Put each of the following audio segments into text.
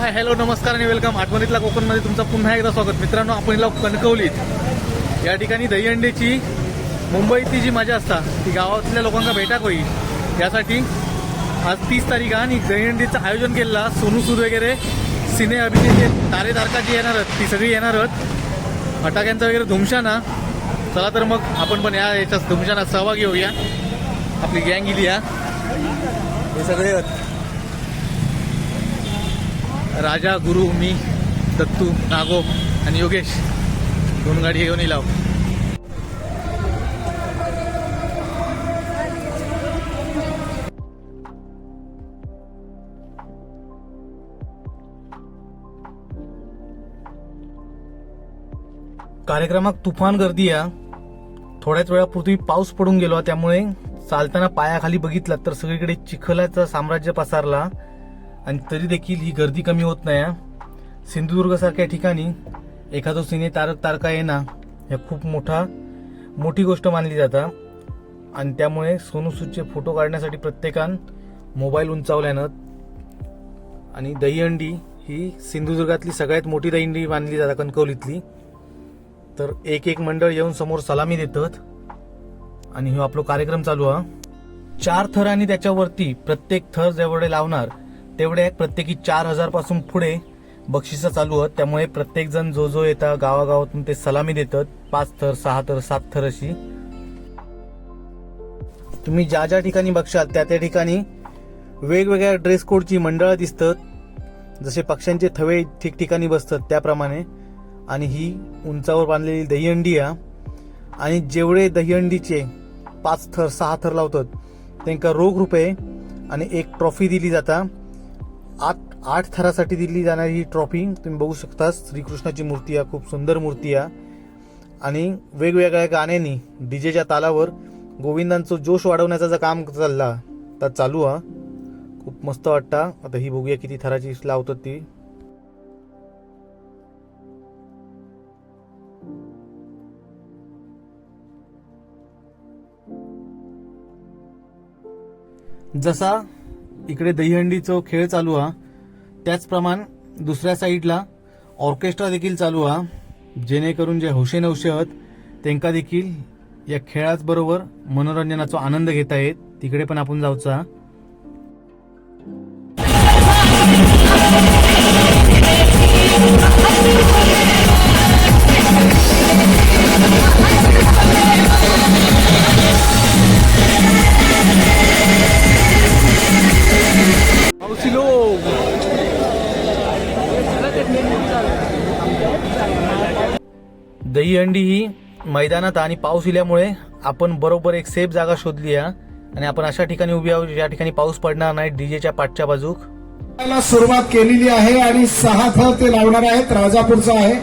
Hi hello नमस्कार आणि welcome. आठवणीतला कोकणमध्ये तुमचं पुन्हा एकदा स्वागत. मित्रांनो आपण हिला कणकवलीत. या ठिकाणी दहीहंडीची मुंबईतली जी मजा असता ती गावातल्या लोकांना भेटाक होईल यासाठी आज तीस तारीख आणि दहीहंडीचं आयोजन केलेला सोनू सूद वगैरे सिने अभिनेते तारे तारका जी येणार आहेत. ती सगळी येणार आहेत. फटाक्यांचा वगैरे धुमशाना. चला तर मग आपण पण या याच्या धुमशानात सहभागी होऊया. आपली गँग इली या हे सगळे राजा गुरु मी दत्तू नागो आणि योगेश दोन गाडी घेऊन येईल कार्यक्रमात तुफान गर्दी या. थोड्याच वेळापूर्वी पाऊस पडून गेलो त्यामुळे चालताना पायाखाली बघितलं तर सगळीकडे चिखलाचा साम्राज्य पसरला. आणि तरी देखील ही गर्दी कमी होत नाही हा. सिंधुदुर्गसारख्या ठिकाणी एखादो सिने तारक तारका येणं हे खूप मोठा मोठी गोष्ट मानली जाता. आणि त्यामुळे सोनू सूदचे फोटो काढण्यासाठी प्रत्येकान मोबाईल उंचावल्यानं आणि दहीहंडी ही सिंधुदुर्गातली सगळ्यात मोठी दहीहंडी मानली जातात कणकवलीतली. तर एक एक मंडळ येऊन समोर सलामी देतात. आणि हा आपला कार्यक्रम चालू हा. चार थर आणि त्याच्यावरती प्रत्येक थर जेवढे लावणार तेवढे प्रत्येकी चार हजारपासून पुढे बक्षिसं चालू आहेत. त्यामुळे प्रत्येक जण जो जो येतात गावागावातून ते सलामी देतात. पाच थर सहा थर सात थर अशी. तुम्ही ज्या ज्या ठिकाणी बघशाल त्या त्या ठिकाणी वेगवेगळ्या ड्रेस कोडची मंडळं दिसतात. जसे पक्ष्यांचे थवे ठिकठिकाणी बसतात त्याप्रमाणे. आणि ही उंचावर बांधलेली दहीहंडी आहे. आणि जेवढे दहीहंडीचे पाच थर सहा थर लावतात त्यांना रोख रुपये आणि एक ट्रॉफी दिली जाता. आठ आठ थरासाठी दिली जाणारी ही ट्रॉफी तुम्ही बघू शकता. श्रीकृष्णाची मूर्ती आहे खूप सुंदर मूर्ती आहे. आणि वेगवेगळ्या गाण्यांनी डीजेच्या तालावर गोविंदांचं जोश वाढवण्याचं जर काम चालला तर चालू आहे. खूप मस्त वाटता. आता ही बघूया किती थराची लावतात ती. जसा इकडे दहीहंडीचा खेळ चालू हा. त्याचप्रमाणे दुसऱ्या साईडला ऑर्केस्ट्रा देखील चालू हा. जेणेकरून जे हौशे नवशे आहेत त्यांका देखील या खेळाचबरोबर मनोरंजनाचा आनंद घेता येत. तिकडे पण आपण जाऊचा मैदानात आणि पाऊस इल्यामुळे आपण बरोबर एक सेफ जागा शोधली आहे. आणि आपण अशा ठिकाणी उभी आहोत ज्या ठिकाणी पाऊस पडणार नाही डीजेच्या पाठच्या बाजूक सुरुवात केलेली आहे आणि सहा थर ते लावणार आहेत राजापूरचा आहे.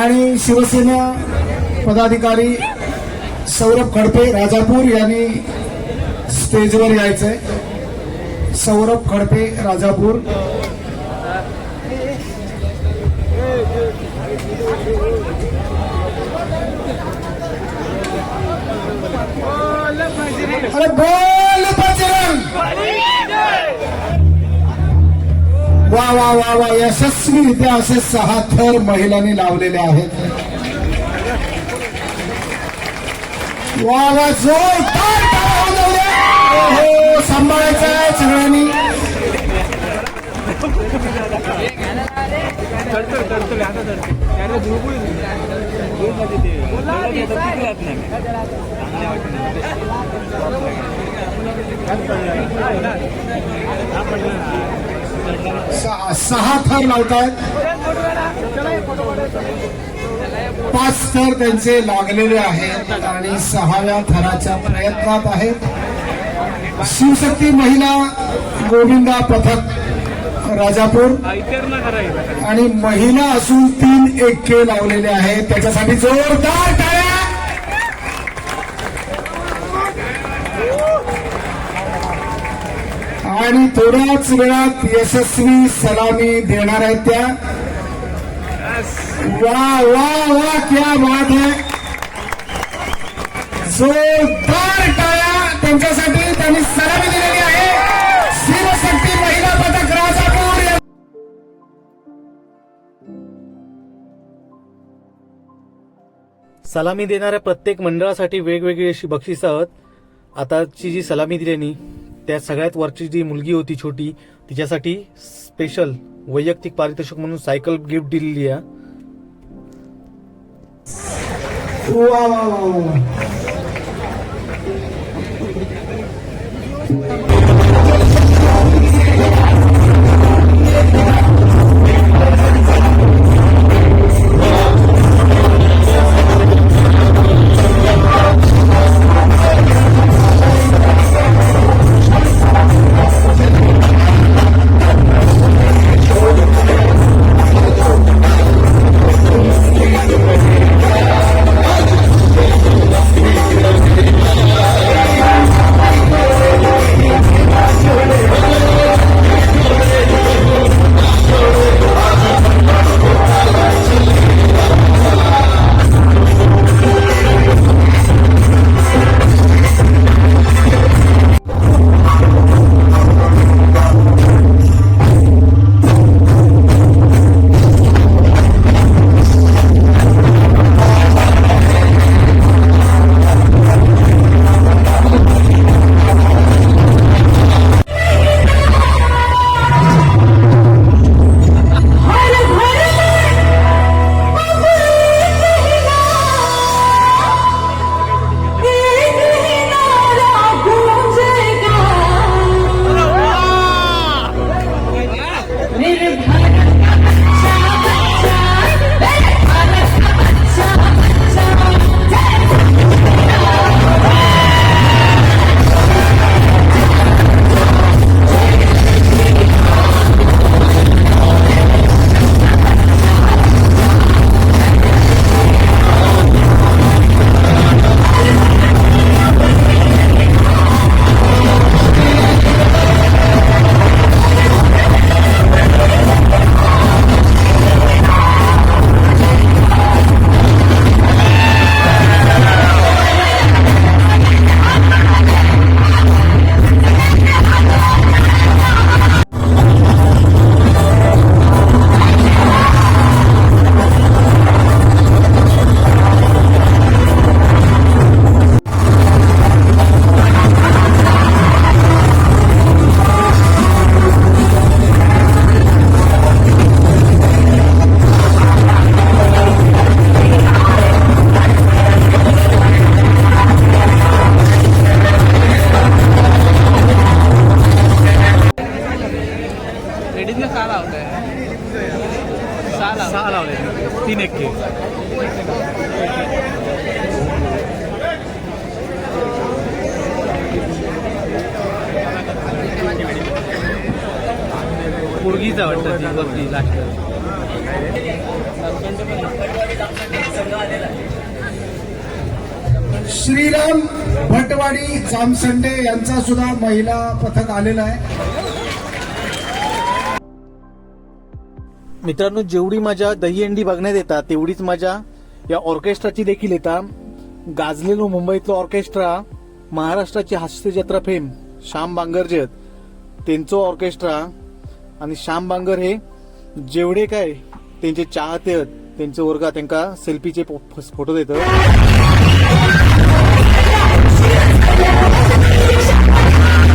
आणि शिवसेना पदाधिकारी सौरभ खडपे राजापूर यांनी स्टेजवर यायचंय. सौरभ खडपे राजापूर. अरे बोल बजरंग! वा वा वा वा यशस्वीरित्या असे सहा थर महिलांनी लावलेले आहेत. वा वा जोरदार टाळ्या वाजवल्या. हो, हो सांभाळायचं आहे सगळ्यांनी. सहा सहा थर लावतायत. पाच थर त्यांचे लागलेले आहेत आणि सहाव्या थराच्या प्रयत्नात आहेत. शिवशक्ती महिला गोविंदा पथक. राजापूर. आणि महिला असून तीन एक्के लावलेले आहेत त्याच्यासाठी जोरदार टाळ्या. आणि थोड्याच वेळात यशस्वी सलामी देणार आहेत त्या. वा वा वा क्या बात है. जोरदार टाळ्या त्यांच्यासाठी. त्यांनी सलामी सलामी देणाऱ्या प्रत्येक मंडळासाठी वेगवेगळी अशी बक्षिसं आहेत. आताची जी सलामी दिलेली त्या सगळ्यात वरची जी मुलगी होती छोटी तिच्यासाठी स्पेशल वैयक्तिक पारितोषिक म्हणून सायकल गिफ्ट दिलेली आहे. श्रीराम भटवाडी जामसंडे यांचा सुद्धा महिला पथक आलेला आहे. मित्रांनो जेवढी माझ्या दहीहंडी बघण्यात येतात तेवढीच माझ्या या ऑर्केस्ट्राची देखील येतात. गाजलेलो मुंबईतलं ऑर्केस्ट्रा महाराष्ट्राची हास्य जत्रा फेम श्याम बांगरजे त्यांचं ऑर्केस्ट्रा आणि श्याम बांगर हे जेवढे काय त्यांचे चाहते आहेत त्यांचे वर्ग त्यांना सेल्फीचे फोटो देतात. अतिशय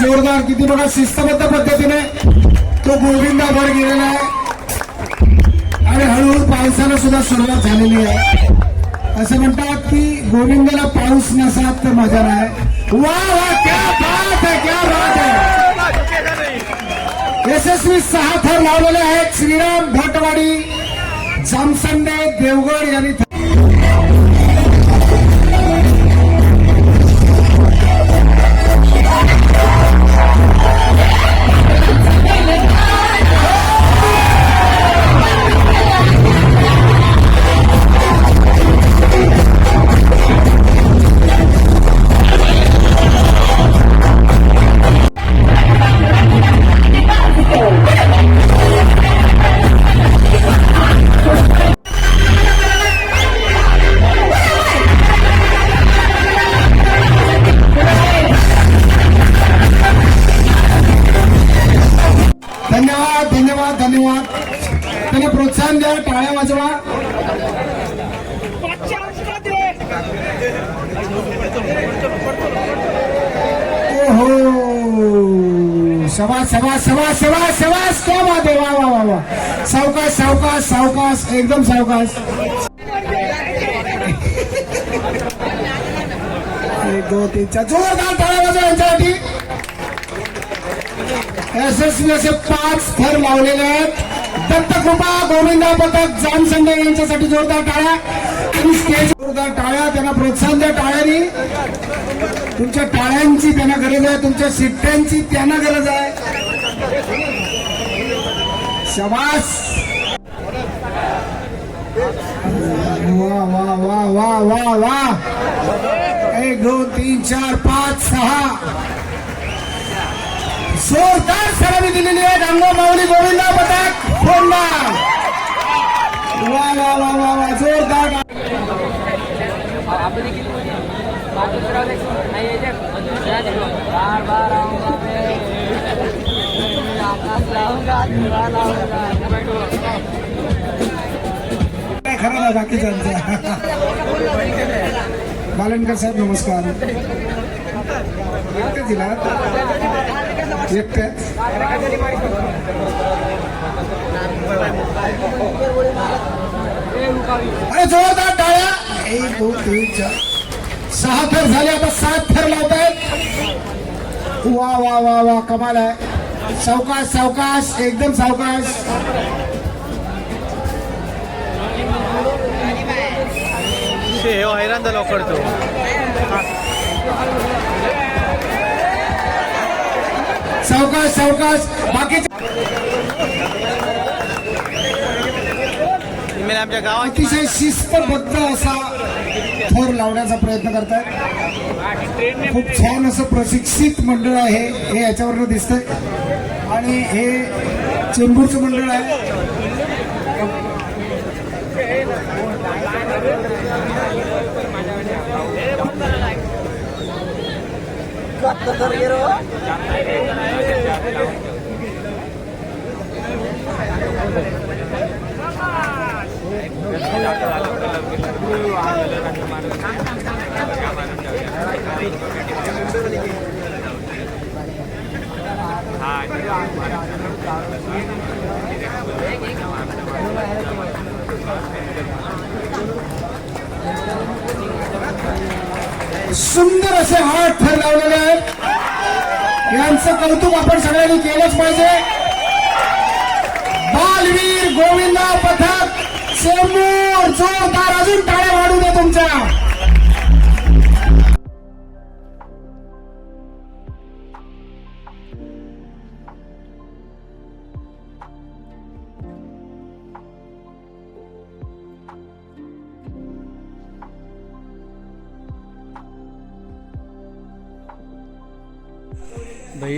जोरदार किती बघा शिस्तबद्ध पद्धतीने तो गोविंदाभर गेलेला आहे. आणि हळूहळू पावसाला सुद्धा सुरुवात झालेली आहे. असं म्हणतात की गोविंदाला पाऊस नसा तर मजा नाही. वा वा क्या बात है क्या बात यशस्वी सहा थर लावलेले आहेत श्रीराम भटवाडी जामसंडे देवगड यांनी प्रोत्साहन द्या टाळ्या वाजवा. ओहो. शबास शबास शबास शबास सवास क्या बात आहे वा वा वा वा. सावकाश सावकाश सावकाश. एकदम सावकाश. एक दोन तीन चार. जोरदार टाळ्या वाजवा यांच्यासाठी. यशस्वी असे पाच थर लावलेले आहेत. दत्तकृपा गोविंदा पथक जामसंडे यांच्यासाठी जोरदार टाळ्या आणि स्टेज जोरदार टाळ्या त्यांना प्रोत्साहन द्या टाळ्यानी. तुमच्या टाळ्यांची त्यांना गरज आहे तुमच्या शिट्ट्यांची त्यांना गरज आहे. शबास! वा वा वा वा वा वा. एक दोन तीन चार पाच सहा. जोरदार सलामी दिलेली आहे. गंगा माऊली गोविंदा पथक फोंडा. वा वा वा वा वा जोरदार. खरं ना बाकीच्यांचा बालनकर साहेब नमस्कार. दिला अरे जोरदार टाळ्या. एक दोन तीन चार. सहा फेर झाले आता सात थर लावत आहेत वा वा वा वा कमाल आहे. सावकाश सावकाश एकदम सावकाश. हे हैराण झालो करतो सावकाश सावकाश. बाकीचे आमच्या गावात अतिशय शिस्तबद्ध असा थोर लावण्याचा प्रयत्न करतात खूप छान असं प्रशिक्षित मंडळ आहे. हे याच्यावरनं दिसतंय. आणि हे चेंबूरचं मंडळ आहे. কত ধরে হ্যাঁ सुंदर असे हात थर लावलेले आहेत. यांचं कौतुक आपण सगळ्यांनी केलंच पाहिजे. बालवीर गोविंदा पथक समोर जोरदार अजून टाळ्या वाढू दे तुमच्या.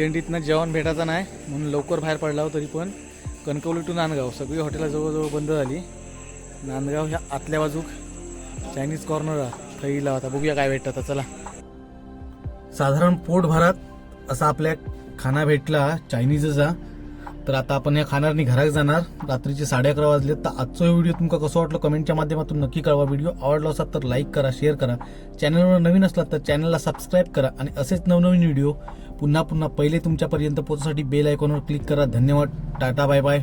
एंडीतनं जेवण भेटायचं नाही म्हणून लवकर बाहेर पडला हो तरी पण. कणकवली टू नांदगाव सगळी हॉटेलं जवळजवळ बंद झाली. नांदगाव ह्या आतल्या बाजूक. चायनीज कॉर्नर थैला होता बघूया काय भेटतं आता चला. साधारण पोटभरात असा आपल्या खाना भेटला चायनीजचा तर आता आपण या खाणारनी घरात जाणार. रात्रीचे साडे अकरा वाजले तर आजचा व्हिडिओ तुमका कसं वाटलं कमेंटच्या माध्यमातून नक्की कळवा. व्हिडिओ आवडला असा तर लाईक करा शेअर करा. चॅनलवर नवीन असला तर चॅनलला सबस्क्राईब करा आणि असेच नवनवीन व्हिडिओ पुन्हा पुन्हा पहिले तुमच्यापर्यंत पोहोचण्यासाठी बेल आयकॉनवर क्लिक करा. धन्यवाद. Tata bye bye.